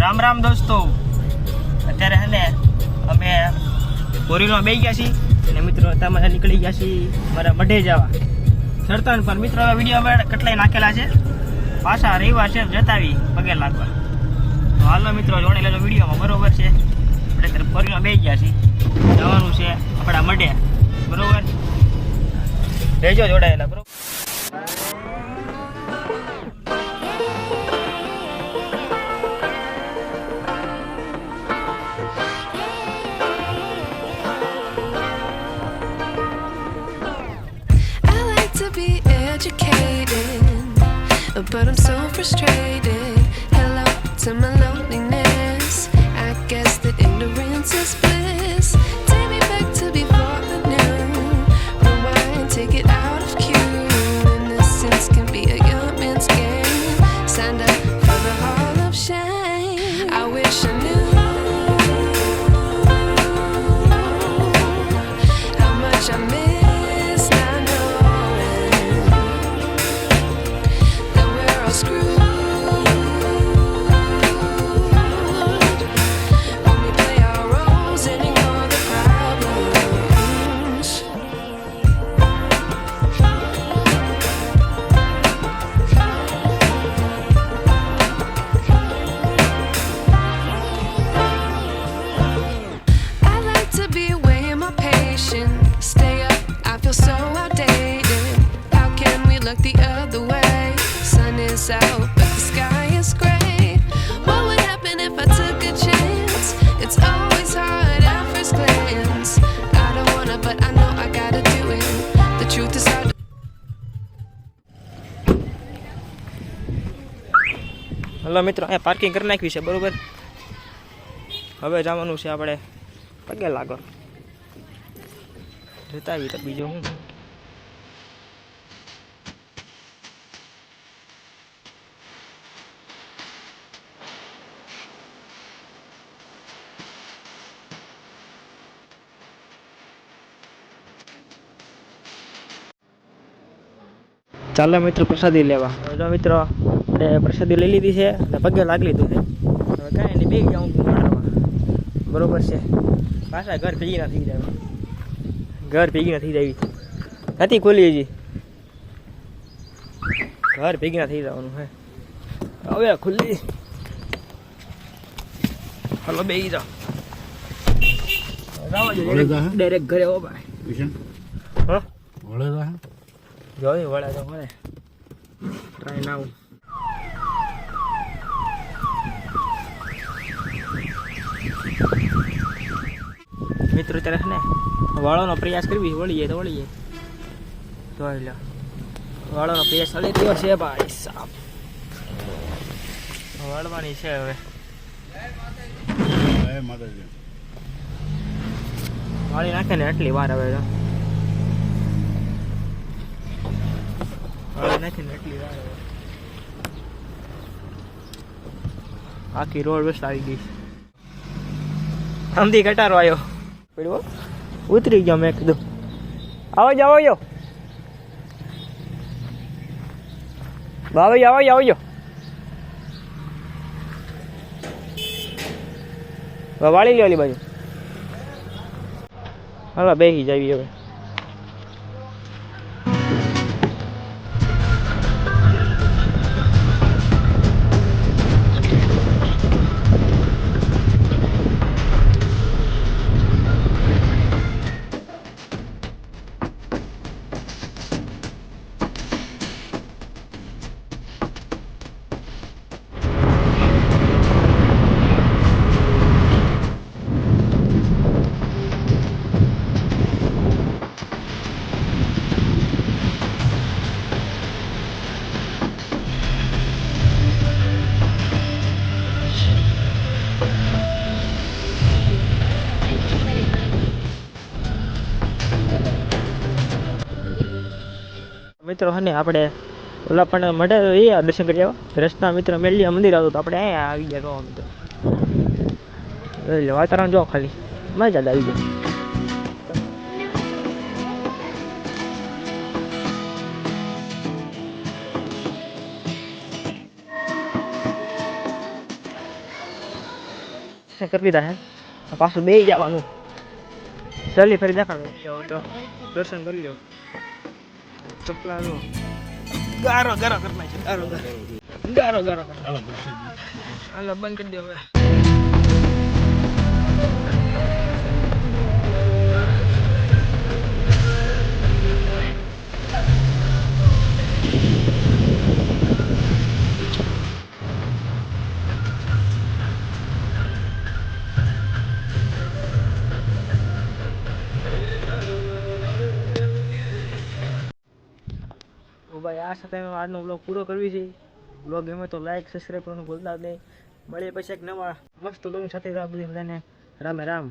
રામ રામ દોસ્તો. અત્યારે હે ને, અમે બોરીમાં બે ગયા છીએ અને મિત્રો તમારે નીકળી ગયા છીએ મારા મઢે જવા. સરતન પર મિત્રો વીડિયો અમે કેટલાય નાખેલા છે. પાછા રવિવાર છે જતાવી પગે લાગવા. તો હાલો મિત્રો જોડે લેલો વિડીયોમાં, બરોબર છે? આપણે અત્યારે બોરીમાં બે ગયા છીએ. જવાનું છે આપણા મઢે. બરોબર? રહેજો જોડાયેલા, બરોબર? Frustrated. Hello to my the way? Sun is out, but the sky is gray. What would happen if I took a chance? It's always hard at first glance. I don't wanna, but I know I gotta do it. The truth is hard. Hello મિત્રો અહીંયા parking કરી નાખ્યું છે બરાબર હવે જવાનું છે આપણે પગે લાગો જતા આવી તો બીજું હું ચાલો મિત્રો પ્રસાદી લેવા. જો મિત્રો આપણે પ્રસાદી લઈ લીધી છે અને પગે લાગી લીધું છે. હવે કાંઈ નહીં બે જાઉં મારવા બરોબર છે. પાછા ઘર ભેગી ના થઈ જાય. ઘર ભેગી ના થઈ જાય નથી ખોલી હજી. ઘર ભેગી ના થઈ જવાનું હે. હવે ખુલ્લી. હલો બે જાઓ. ડાયરેક્ટ ઘરે હો ભાઈ. હા? જોયું વળે તો મને ટ્રાય ના મિત્રો ત્યારે છે ને વાળોનો પ્રયાસ કરવી વળીએ તો વળીએ. જોઈ લો. વાળોનો પ્રયાસ ચાલી રહ્યો છે ભાઈ સાપ વળવાની છે હવે. વાળી નાખે ને એટલી વાર હવે એટલી વાર આખી રોડ બસ આવી ગઈ. આમથી કટારો આવ્યો. પડ્યો ઉતરી ગયો મેં કીધું. આવો જ આવો જો. ભાવે આવો આવો વાળી લ્યો ઓલી બાજુ. હાલો બેસી જાવી હવે. મિત્રો, હને આપણે ઓલા પણ મળે એ દર્શન કરી આવ્યા રસ્તા મિત્ર મેળિયા મંદિર આવતું આપણે અહીંયા આવી ગયા તો મિત્રો. વાતાવરણ જો ખાલી. મજા આવી જાય કરી લીધા હે. પાછું બે જવાનું. ચાલી ફરી દેખાડો. દર્શન કરી લો ચપલાનું ગારો ગારો કરી નાખી ગારો ગારો ગારો ગારો હાલો બંધ કરી દો હવે ભાઈ, આ સાથે આજનો બ્લોગ પૂરો કરવી છે. બ્લોગ ગમે તો લાઈક સબસ્ક્રાઈબ કરવાનું ભૂલતા જ નહીં. મળીએ પછી એક નવા મસ્ત બ્લોગ સાથે. બધાને રામે રામ.